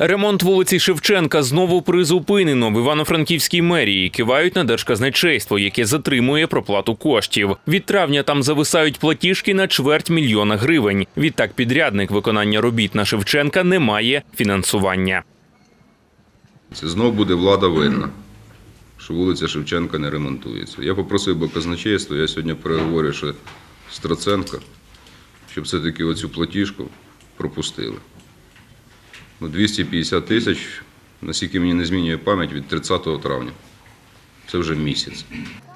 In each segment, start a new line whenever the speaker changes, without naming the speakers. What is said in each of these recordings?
Ремонт вулиці Шевченка знову призупинено в Івано-Франківській мерії. Кивають на держказначейство, яке затримує проплату коштів. Від травня там зависають платіжки на чверть мільйона гривень. Відтак підрядник виконання робіт на Шевченка не має фінансування.
Це знов буде влада винна, що вулиця Шевченка не ремонтується. Я попросив би казначейство, я сьогодні переговорю ще з Троценко, щоб все-таки оцю платіжку пропустили. Ну, 250 тисяч, наскільки мені не змінює пам'ять, від 30 травня. Це вже місяць.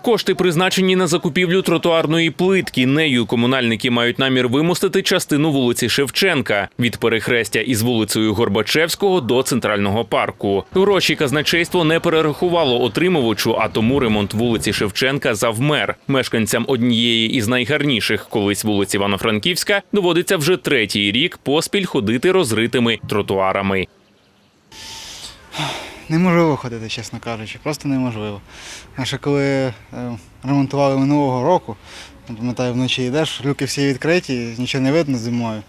Кошти призначені на закупівлю тротуарної плитки. Нею комунальники мають намір вимостити частину вулиці Шевченка від перехрестя із вулицею Горбачевського до центрального парку. Гроші казначейство не перерахувало отримувачу, а тому ремонт вулиці Шевченка завмер. Мешканцям однієї із найгарніших колись вулиць Івано-Франківська доводиться вже третій рік поспіль ходити розритими тротуарами.
Неможливо ходити, чесно кажучи, просто неможливо. А ще коли е, ремонтували минулого року, пам'ятаю, вночі йдеш, люки всі відкриті, нічого не видно зимою.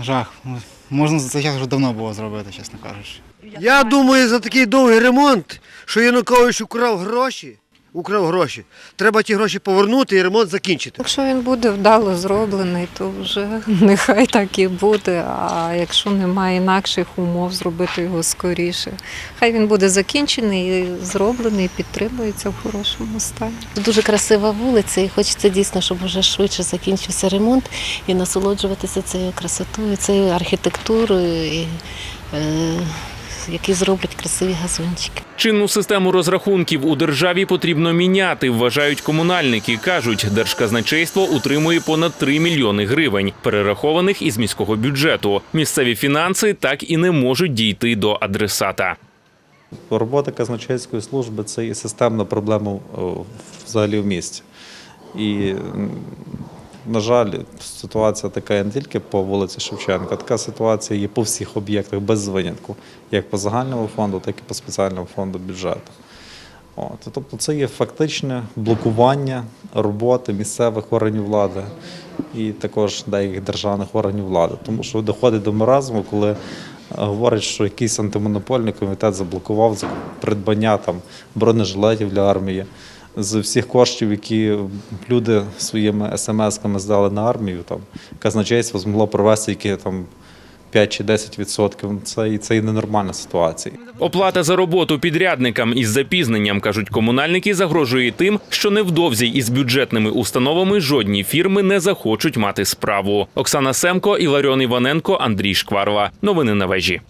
Жах. Можна за цей час вже давно було зробити, чесно кажучи.
Я думаю, за такий довгий ремонт, що Янукович украв гроші, украв гроші. Треба ті гроші повернути і ремонт закінчити.
Якщо він буде вдало зроблений, то вже нехай так і буде. А якщо немає інакших умов, зробити його скоріше. Хай він буде закінчений, і зроблений, і підтримується в хорошому стані.
Дуже красива вулиця, і хочеться дійсно, щоб вже швидше закінчився ремонт і насолоджуватися цією красотою, цією архітектурою, і, е, які зроблять красиві газончики.
Чинну систему розрахунків у державі потрібно міняти, вважають комунальники. кажуть, держказначейство утримує понад 3 мільйони гривень, перерахованих із міського бюджету. Місцеві фінанси так і не можуть дійти до адресата.
Робота казначейської служби це і системна проблема взагалі в місті. І, на жаль, ситуація така не тільки по вулиці Шевченка, така ситуація є по всіх об'єктах без винятку, як по загальному фонду, так і по спеціальному фонду бюджету. От, тобто це є фактичне блокування роботи місцевих органів влади і також деяких державних органів влади. Тому що доходить до маразму, коли е, говорять, що якийсь антимонопольний комітет заблокував за придбання там бронежилетів для армії з всіх коштів, які люди своїми смс-ками здали на армію. Там казначейство змогло провести які там 5 чи 10 відсотків. Це, це і ненормальна ситуація.
Оплата за роботу підрядникам із запізненням, кажуть комунальники, загрожує тим, що невдовзі із бюджетними установами жодні фірми не захочуть мати справу. Оксана Семко, Іларіон Іваненко, Андрій Шкварла. Новини на вежі.